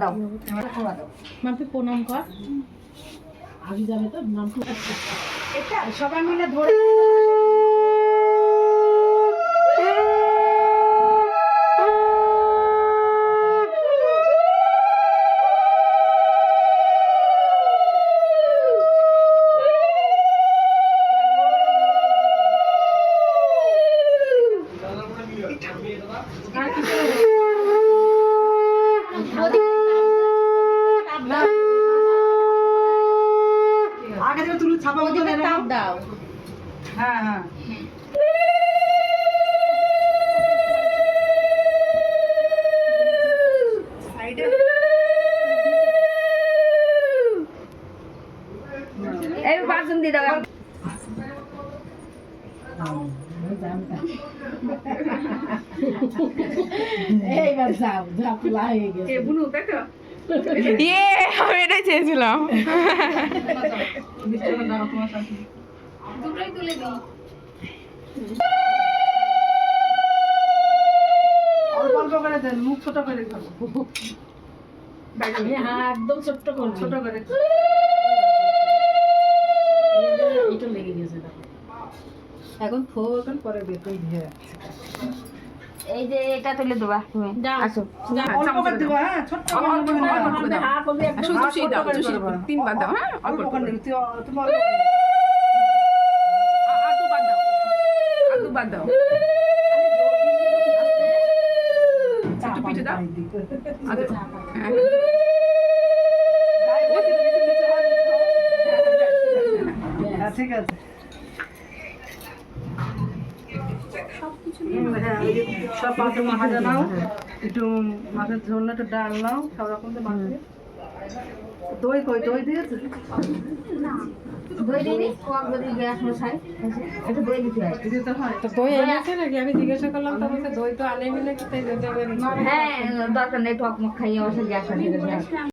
দাও। মাম্পি প্রণাম কর। আগে যাবে তো মাম্পি এটা সবাই মিলে ধরে ছাপা নেই তাপ দাও। হ্যাঁ হ্যাঁ। এই বাসন দিয়ে দাও। এইবার যাও হয়ে গেছে। বুনু দেখো। ইয়ে আমি এটাই চেয়েছিলাম। দুটোই তুলে দিই। অল্প অল্প করে মুখ ছোট করে হ্যাঁ একদম ছোট করে এটা লেগে গেছে দেখো এখন পরে বেতই দিয়ে এই যে এটা তুলে দেবা তুমি। আসো। অল্প করে দেবো হ্যাঁ ছোট্ট অল্প করে দাও, দাও। হ্যাঁ করবি দাও। তিনবার দাও হ্যাঁ অল্প অল্প করে করে তুই তুমি অল্প করে দিবি। আ- আর দুবার দাও। আর দুবার দাও। একটু পিঠে দাও। আচ্ছা হ্যাঁ। হ্যাঁ, ঠিক আছে হুম, হ্যাঁ, এই যে সব মাছের ভাজা নাও একটু মাছের ঝোল না, একটু ডাল নাও সব রকম তো মাছে দই কই দই দিয়েছে? দই দিই যদি গ্যাস মশাই। একটু দই দিতে দিতে দই এনেছে নাকি? আমি জিজ্ঞাসা করলাম তো দই তো আনেনি নাকি? হ্যাঁ দরকার নেই টক মক খাইয়ে অবশ্যই গ্যাস